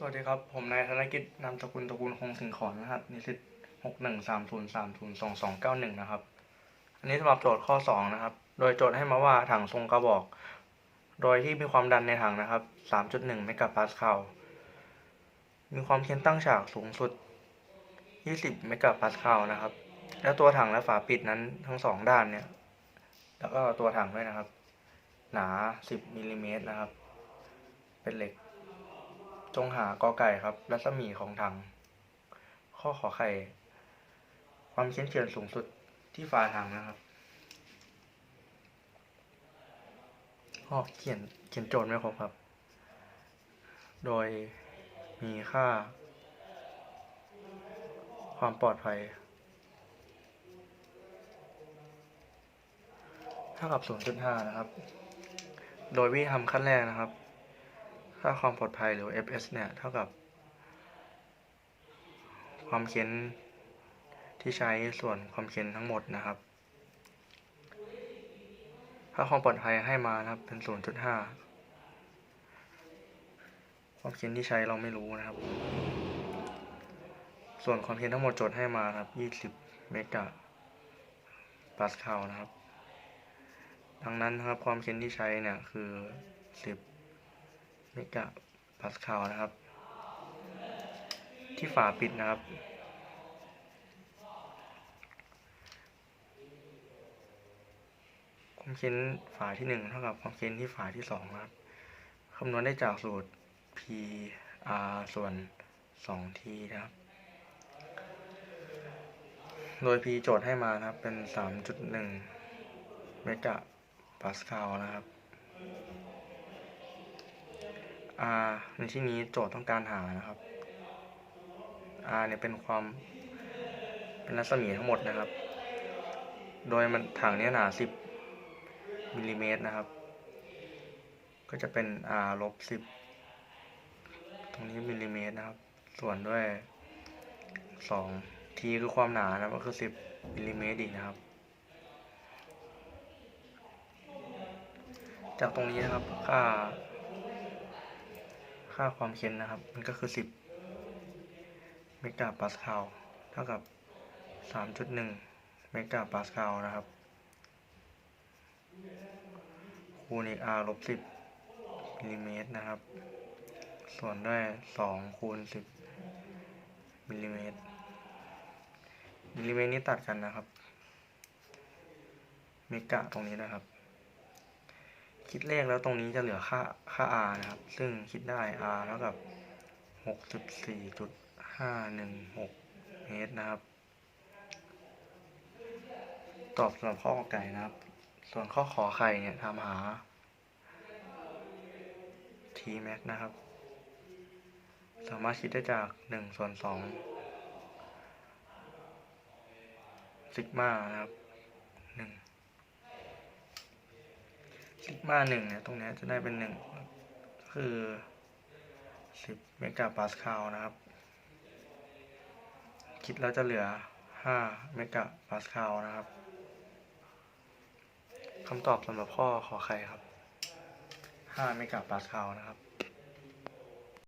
สวัสดีครับ ผมนายธนกิจนามสกุลตระกูลคงสิงขอนนะครับนิสิตหกหนึ่งสามศูนย์สามศูนย์สองสองเก้าหนึ่งนะครับ อันนี้สำหรับโจทย์ข้อสองนะครับ โดยโจทย์ให้มาว่าถังทรงกระบอก โดยที่มีความดันในถังนะครับสามจุดหนึ่งเมกะพาสคาลมีความเค้นตั้งฉากสูงสุดยี่สิบเมกะพาสคาลนะครับ และตัวถังและฝาปิดนั้นทั้งสองด้านเนี่ย แล้วก็ตัวถังด้วยนะครับ หนาสิบมิลลิเมตรนะครับ เป็นเหล็ก จงหากอไก่ครับ รัศมีของถัง ข้อขอไข่ ความเฉียนเฉียนสูงสุดที่ฝาถังนะครับข้อเขียนเขียนโจทย์ไม่ครบครับ โดยมีค่า ความปลอดภัยเท่ากับ 0.5 นะครับ โดยวิธีทำขั้นแรกนะครับ ค่าความปลอดภัยหรือ fs เนี่ย เท่ากับ ความเค้นที่ใช้ส่วนความเค้นทั้งหมดนะครับ ค่าความปลอดภัยให้มานะครับ เป็น 0.5 ความเค้นที่ใช้เราไม่รู้นะครับ ส่วนความเค้นทั้งหมดโจทย์ให้มาครับ 20 เมกะปาสคาลนะครับ ดังนั้นครับความเค้นที่ใช้เนี่ยคือ 10 เมกะพาสคาลนะครับ ที่ฝาปิดนะครับ ความเค้นฝาที่หนึ่งเท่ากับความเค้นที่ฝาที่สองนะครับคำนวณได้จากสูตร p r ส่วน 2 t นะครับ โดย p โจทย์ให้มานะครับเป็น 3.1 เมกะพาสคาลนะครับ r ในที่นี้โจทย์ต้องการหานะครับ r เนี่ยเป็นความเป็นรัศมีทั้งหมดนะครับ โดยมันถังเนี้ยหนา 10มิลลิเมตรนะครับ ก็จะเป็น r ลบ10 ตรงนี้มิลลิเมตรนะครับ ส่วนด้วย 2 t คือความหนานะก็คือ 10มิลลิเมตรอีกนะครับ จากตรงนี้นะครับค่า ค่าความเค้นนะครับ มันก็คือ 10 เมกะปาสคาลเท่ากับ 3.1 เมกะปาสคาลนะครับ คูณอีก r ลบ 10มิลลิเมตรนะครับ ส่วนด้วย 2 คูณ 10 มิลลิเมตร มิลลิเมตรนี้ตัดกันนะครับ เมกะตรงนี้นะครับ คิดเลขแล้วตรงนี้จะเหลือค่าค่า r นะครับ ซึ่งคิดได้ r เท่ากับ 64.516 เมตรนะครับ ตอบสำหรับข้อกอไก่นะครับ ส่วนข้อขอไข่เนี่ยทำหา t max นะครับ สามารถคิดได้จาก 1 ส่วน2ซิกมานะครับ 1 ซิกมาหนึ่งเนี่ยตรงนี้จะได้เป็นหนึ่งคือสิบเมกะปาสคาลนะครับ คิดแล้วจะเหลือห้าเมกะปาสคาลนะครับคำตอบสำหรับข้อขอใครครับห้าเมกะปาสคาลนะครับ